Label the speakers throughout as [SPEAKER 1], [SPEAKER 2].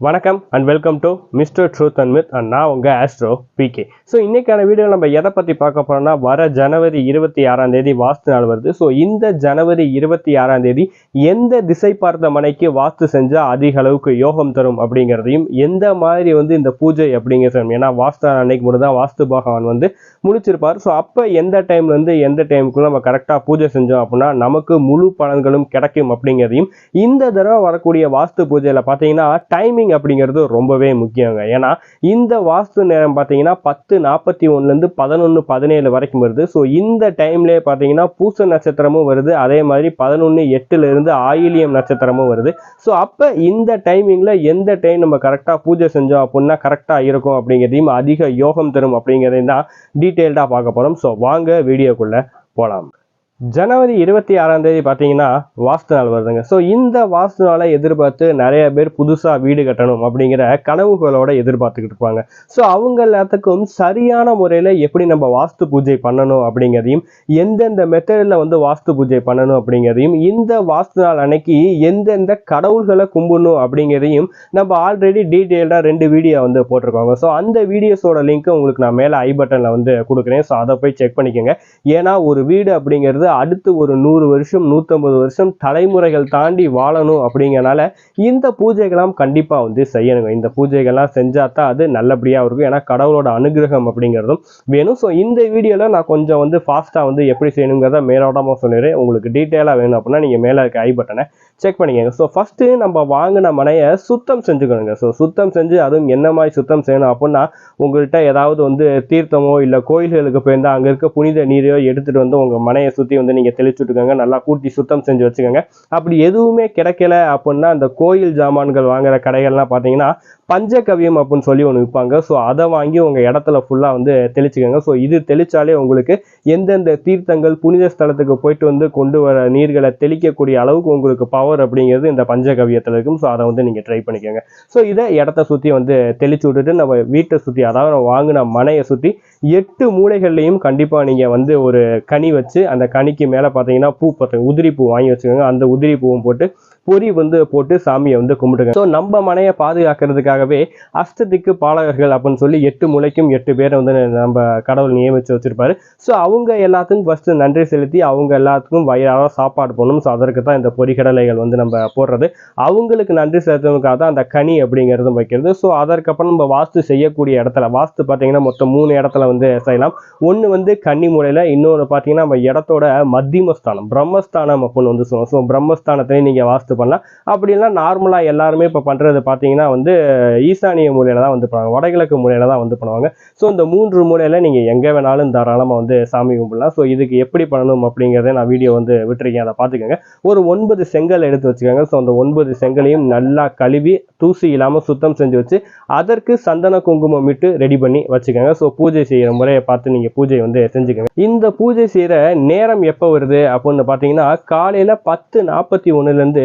[SPEAKER 1] வணக்கம் and welcome to mister truth and myth and நான் உங்கள் ஆஸ்ட்ரோ பிகே ஸோ இன்னைக்கான வீடியோ நம்ம எதை பற்றி பார்க்க போகிறோம்னா வர ஜனவரி இருபத்தி ஆறாம் தேதி வாஸ்து நாள் வருது. ஸோ இந்த ஜனவரி இருபத்தி ஆறாம் தேதி எந்த திசை பார்த்த மனைக்கு வாஸ்து செஞ்சால் அதிக அளவுக்கு யோகம் தரும் அப்படிங்கிறதையும் எந்த மாதிரி வந்து இந்த பூஜை அப்படிங்கிறது ஏன்னா வாஸ்து அன்னைக்கு மட்டும் தான் வாஸ்து பகவான் வந்து முழிச்சிருப்பார். ஸோ அப்போ எந்த டைம்லேருந்து எந்த டைமுக்குள்ள நம்ம கரெக்டாக பூஜை செஞ்சோம் அப்படின்னா நமக்கு முழு பலன்களும் கிடைக்கும் அப்படிங்கிறதையும் இந்த தடவை வரக்கூடிய வாஸ்து பூஜையில் பார்த்தீங்கன்னா டைமிங் அப்படிங்கிறது ரொம்பவே முக்கியங்க. ஏன்னா இந்த வாஸ்து நேரம் பார்த்தீங்கன்னா பத்து நாற்பத்தி ஒன்றுலேருந்து பதினொன்று பதினேழு வரைக்கும் வருது. ஸோ இந்த டைம்லேயே பார்த்தீங்கன்னா பூச நட்சத்திரமும் வருது. அதே மாதிரி பதினொன்று எட்டுலேருந்து ஆயிலியம் நட்சத்திரமும் வருது. ஸோ அப்போ இந்த டைமிங்கில் எந்த டைம் நம்ம கரெக்டாக பூஜை செஞ்சோம் அப்படின்னா கரெக்டாக இருக்கும் அப்படிங்கிறதையும் அதிக யோகம் தரும் அப்படிங்கிறதையும் தான் டீட்டெயில்டாக பார்க்க போகிறோம் ஸோ வாங்க வீடியோக்குள்ளே போகலாம் ஜனவரி இருபத்தி ஆறாம் தேதி பார்த்தீங்கன்னா வாஸ்து நாள் வருதுங்க. ஸோ இந்த வாஸ்து நாளை எதிர்பார்த்து நிறைய பேர் புதுசாக வீடு கட்டணும் அப்படிங்கிற கனவுகளோட எதிர்பார்த்துக்கிட்டு இருப்பாங்க. ஸோ அவங்க எல்லாத்துக்கும் சரியான முறையில் எப்படி நம்ம வாஸ்து பூஜை பண்ணணும் அப்படிங்கிறதையும் எந்தெந்த மெத்தடில் வந்து வாஸ்து பூஜை பண்ணணும் அப்படிங்கிறதையும் இந்த வாஸ்து நாள் அன்னைக்கு எந்தெந்த கடவுள்களை கும்பிடணும் அப்படிங்கிறதையும் நம்ம ஆல்ரெடி டீட்டெயில்டாக ரெண்டு வீடியோ வந்து போட்டிருக்கோங்க. ஸோ அந்த வீடியோஸோட லிங்க் உங்களுக்கு நான் மேலே ஐ பட்டனில் வந்து கொடுக்குறேன். ஸோ அதை போய் செக் பண்ணிக்கோங்க. ஏன்னா ஒரு வீடு அப்படிங்கிறது அடுத்து ஒரு நூறு வருஷம் நூற்றம்பது வருஷம் தலைமுறைகள் தாண்டி வாழணும் அப்படிங்கறனால இந்த பூஜைகள்லாம் கண்டிப்பாக வந்து செய்யணுங்க. இந்த பூஜைகள்லாம் செஞ்சால் தான் அது நல்லபடியாக இருக்கும். ஏன்னா கடவுளோட அனுகிரகம் அப்படிங்கிறதும் வேணும். ஸோ இந்த வீடியோவில் நான் கொஞ்சம் வந்து ஃபாஸ்ட்டாக வந்து எப்படி செய்யணுங்கிறத மேலோட்டமாக சொல்லிடுறேன். உங்களுக்கு டீட்டெயிலாக வேணும் அப்படின்னா நீங்கள் மேலே இருக்க ஐ பட்டனை செக் பண்ணிக்கோங்க. ஸோ ஃபஸ்ட்டு நம்ம வாங்கின மனையை சுத்தம் செஞ்சுக்கணுங்க. ஸோ சுத்தம் செஞ்சு அதுவும் என்ன மாதிரி சுத்தம் செய்யணும் அப்படின்னா உங்கள்கிட்ட ஏதாவது வந்து தீர்த்தமோ இல்லை கோயில்களுக்கு போயிருந்தால் அங்கே இருக்க புனித நீரையோ எடுத்துகிட்டு வந்து உங்கள் மனையை சுற்றி வந்து நீங்கள் தெளிச்சு விட்டுக்கோங்க. நல்லா கூட்டி சுத்தம் செஞ்சு வச்சுக்கோங்க. அப்படி எதுவுமே கிடைக்கல அப்படின்னா அந்த கோயில் ஜாமான்கள் வாங்குற கடைகள்லாம் பார்த்தீங்கன்னா பஞ்சகவியம் அப்படின்னு சொல்லி ஒன்று விற்பாங்க ஸோ அதை வாங்கி உங்கள் இடத்துல ஃபுல்லாக வந்து தெளிச்சுக்கோங்க. ஸோ இது தெளித்தாலே உங்களுக்கு எந்தெந்த தீர்த்தங்கள் புனித ஸ்தலத்துக்கு போயிட்டு வந்து கொண்டு வர நீர்களை தெளிக்கக்கூடிய அளவுக்கு உங்களுக்கு பவர் அப்படிங்கிறது இந்த பஞ்சகவியத்தில் இருக்கும். ஸோ அதை வந்து நீங்கள் ட்ரை பண்ணிக்கோங்க. ஸோ இதை இடத்த சுற்றி வந்து தெளிச்சு விட்டுட்டு நம்ம வீட்டை சுற்றி அதாவது நம்ம வாங்கின மனையை சுற்றி எட்டு மூளைகள்லையும் கண்டிப்பாக நீங்கள் வந்து ஒரு கனி வச்சு அந்த கனிக்கு மேலே பார்த்தீங்கன்னா பூ பார்த்தீங்க உதிரி பூ வாங்கி வச்சுக்கோங்க. அந்த உதிரி பூவும் போட்டு பொறி வந்து போட்டு சாமியை வந்து கும்பிட்டுங்க ஸோ நம்ம மனையை பாதுகாக்கிறதுக்காகவே அஷ்டதிக்கு பாலகர்கள் அப்படின்னு சொல்லி எட்டு முளைக்கும் எட்டு பேரை வந்து நம்ம கடவுள் நியமித்து வச்சிருப்பாரு. ஸோ அவங்க எல்லாத்துக்கும் ஃபஸ்ட்டு நன்றி செலுத்தி அவங்க எல்லாத்துக்கும் வயிறார சாப்பாடு போடணும். ஸோ அதற்கு தான் இந்த பொறிகடலைகள் வந்து நம்ம போடுறது. அவங்களுக்கு நன்றி செலுத்துறதுக்காக தான் அந்த கனி அப்படிங்கிறதும் வைக்கிறது. ஸோ அதற்கப்புறம் நம்ம வாஸ்து செய்யக்கூடிய இடத்துல வாஸ்து பார்த்தீங்கன்னா மொத்தம் மூணு இடத்துல வந்து செய்யலாம். ஒன்று வந்து கன்னி முறையில் இன்னொன்று பார்த்தீங்கன்னா நம்ம இடத்தோட மத்தியமஸ்தானம் பிரம்மஸ்தானம் அப்படின்னு வந்து சொல்லுவோம் ஸோ பிரம்மஸ்தானத்திலே நீங்கள் வாஸ்து பண்ணலாம். அப்படிலாம் நார்மலாக எல்லாருமே இப்போ பண்ணுறது பார்த்தீங்கன்னா வந்து ஈசானிய மூலையில் தான் வந்து பண்ணுவாங்க. வடகிழக்கு மூலையில் தான் வந்து பண்ணுவாங்க. ஸோ இந்த மூன்று மூலையில் நீங்கள் எங்கே வேணாலும் தாராளமாக வந்து சாமி கும்பிடலாம். ஸோ இதுக்கு எப்படி பண்ணணும் அப்படிங்கிறத நான் வீடியோ வந்து விட்டுருக்கேன். அதை பார்த்துக்கோங்க. ஒரு ஒன்பது செங்கல் எடுத்து வச்சுக்கோங்க. ஸோ அந்த ஒன்பது செங்கலையும் நல்லா கழுவி தூசி இல்லாமல் சுத்தம் செஞ்சு வச்சு அதற்கு சந்தன குங்குமம் இட்டு ரெடி பண்ணி வச்சுக்கோங்க. ஸோ பூஜை செய்கிற முறையை பார்த்து நீங்கள் பூஜை வந்து செஞ்சுக்கோங்க. இந்த பூஜை செய்கிற நேரம் எப்போ வருது அப்படின்னு பார்த்தீங்கன்னா காலையில் பத்து நாற்பத்தி ஒன்றுலேருந்து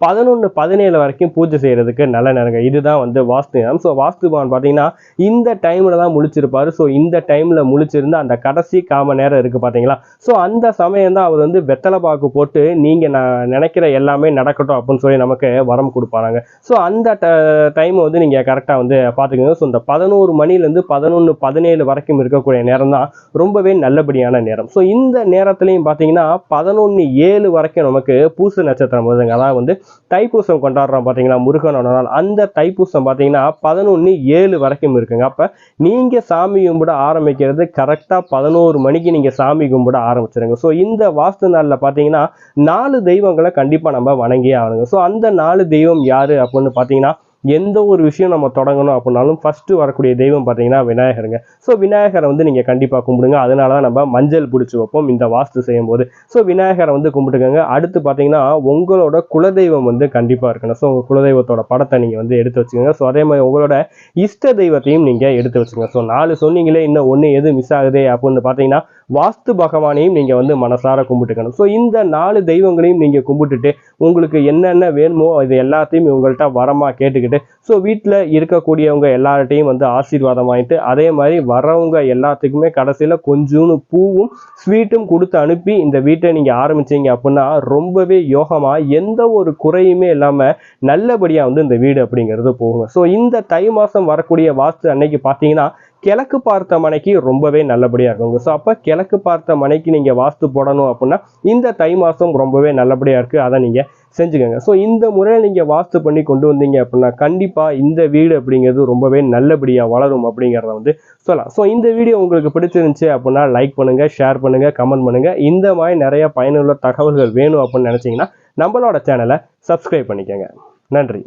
[SPEAKER 1] பதினொன்று பதினேழு வரைக்கும் பூஜை செய்கிறதுக்கு நல்ல நேரங்க. இதுதான் வந்து வாஸ்து நேரம். ஸோ வாஸ்துபவான் பார்த்தீங்கன்னா இந்த டைமில் தான் முழிச்சிருப்பாரு. ஸோ இந்த டைமில் முழிச்சிருந்து அந்த கடைசி காம நேரம் இருக்குது பார்த்தீங்களா ஸோ அந்த சமயம் தான் அவர் வந்து வெத்தலை பாக்கு போட்டு நீங்கள் நான் நினைக்கிற எல்லாமே நடக்கட்டும் அப்படின்னு சொல்லி நமக்கு வரம் கொடுப்பாங்க ஸோ அந்த டைமை வந்து நீங்கள் கரெக்டாக வந்து பார்த்துக்கோங்க ஸோ இந்த பதினோரு மணிலேருந்து பதினொன்று பதினேழு வரைக்கும் இருக்கக்கூடிய நேரம் தான் ரொம்பவே நல்லபடியான நேரம். ஸோ இந்த நேரத்துலையும் பார்த்தீங்கன்னா பதினொன்று ஏழு வரைக்கும் நமக்கு பூச நட்சத்திரம் வருதுங்க. அதாவது வந்து தைப்பூசம் கொண்டாடுறோம் பார்த்தீங்கன்னா முருகனோட நாள் அந்த தைப்பூசம் பார்த்தீங்கன்னா பதினொன்று ஏழு வரைக்கும் இருக்குங்க. அப்போ நீங்கள் சாமி கும்பிட ஆரம்பிக்கிறது கரெக்டாக பதினோரு மணிக்கு நீங்கள் சாமி கும்பிட ஆரம்பிச்சிருங்க. ஸோ இந்த வாஸ்து நாளில் பார்த்தீங்கன்னா நாலு தெய்வங்களை கண்டிப்பாக நம்ம வணங்கியே ஆகணுங்க. ஸோ அந்த நாலு தெய்வம் யார் அப்படின்னு பார்த்தீங்கன்னா எந்த ஒரு விஷயம் நம்ம தொடங்கணும் அப்படின்னாலும் ஃபஸ்ட்டு வரக்கூடிய தெய்வம் பார்த்தீங்கன்னா விநாயகருங்க. ஸோ விநாயகரை வந்து நீங்கள் கண்டிப்பாக கும்பிடுங்க. அதனால தான் நம்ம மஞ்சள் பிடிச்சி வைப்போம் இந்த வாஸ்து செய்யும் போது ஸோ விநாயகரை வந்து கும்பிட்டுக்கோங்க. அடுத்து பார்த்தீங்கன்னா உங்களோட குலதெய்வம் வந்து கண்டிப்பாக இருக்கணும். ஸோ உங்கள் குலதெய்வத்தோட படத்தை நீங்கள் வந்து எடுத்து வச்சுக்கோங்க. ஸோ அதே மாதிரி உங்களோட இஷ்ட தெய்வத்தையும் நீங்கள் எடுத்து வச்சுக்கோங்க. ஸோ நாலு சொன்னீங்களே இன்னும் ஒன்று எது மிஸ் ஆகுது அப்படின்னு பார்த்தீங்கன்னா வாஸ்து பகவானையும் நீங்கள் வந்து மனசார கும்பிட்டுக்கணும். ஸோ இந்த நாலு தெய்வங்களையும் நீங்கள் கும்பிட்டுட்டு உங்களுக்கு என்னென்ன வேணுமோ இது எல்லாத்தையும் இவங்கள்ட்ட வரமாக கேட்டுக்கிட்டு ஸோ வீட்டில் இருக்கக்கூடியவங்க எல்லார்ட்டையும் வந்து ஆசீர்வாதம் வாங்கிட்டு அதே மாதிரி வரவங்க எல்லாத்துக்குமே கடைசியில் கொஞ்சோன்னு பூவும் ஸ்வீட்டும் கொடுத்து அனுப்பி இந்த வீட்டை நீங்கள் ஆரம்பிச்சீங்க அப்படின்னா ரொம்பவே யோகமாக எந்த ஒரு குறையுமே இல்லாமல் நல்லபடியாக வந்து இந்த வீடு அப்படிங்கிறது போகுங்க. ஸோ இந்த தை மாதம் வரக்கூடிய வாஸ்து அன்னைக்கு பார்த்தீங்கன்னா கிழக்கு பார்த்த மனைக்கு ரொம்பவே நல்லபடியாக இருக்குங்க ஸோ அப்போ கிழக்கு பார்த்த மனைக்கு நீங்கள் வாஸ்து போடணும் அப்படின்னா இந்த தை மாதம் ரொம்பவே நல்லபடியாக இருக்குது அதை நீங்கள் செஞ்சுக்கோங்க. ஸோ இந்த முறையில் நீங்கள் வாஸ்து பண்ணி கொண்டு வந்தீங்க அப்படின்னா கண்டிப்பாக இந்த வீடு அப்படிங்கிறது ரொம்பவே நல்லபடியாக வளரும் அப்படிங்கிறத வந்து சொல்லலாம். ஸோ இந்த வீடியோ உங்களுக்கு பிடிச்சிருந்துச்சு அப்படின்னா லைக் பண்ணுங்கள் ஷேர் பண்ணுங்கள் கமெண்ட் பண்ணுங்கள் இந்த மாதிரி நிறைய பயனுள்ள தகவல்கள் வேணும் அப்படின்னு நினச்சிங்கன்னா நம்மளோட சேனலை சப்ஸ்கிரைப் பண்ணிக்கோங்க. நன்றி.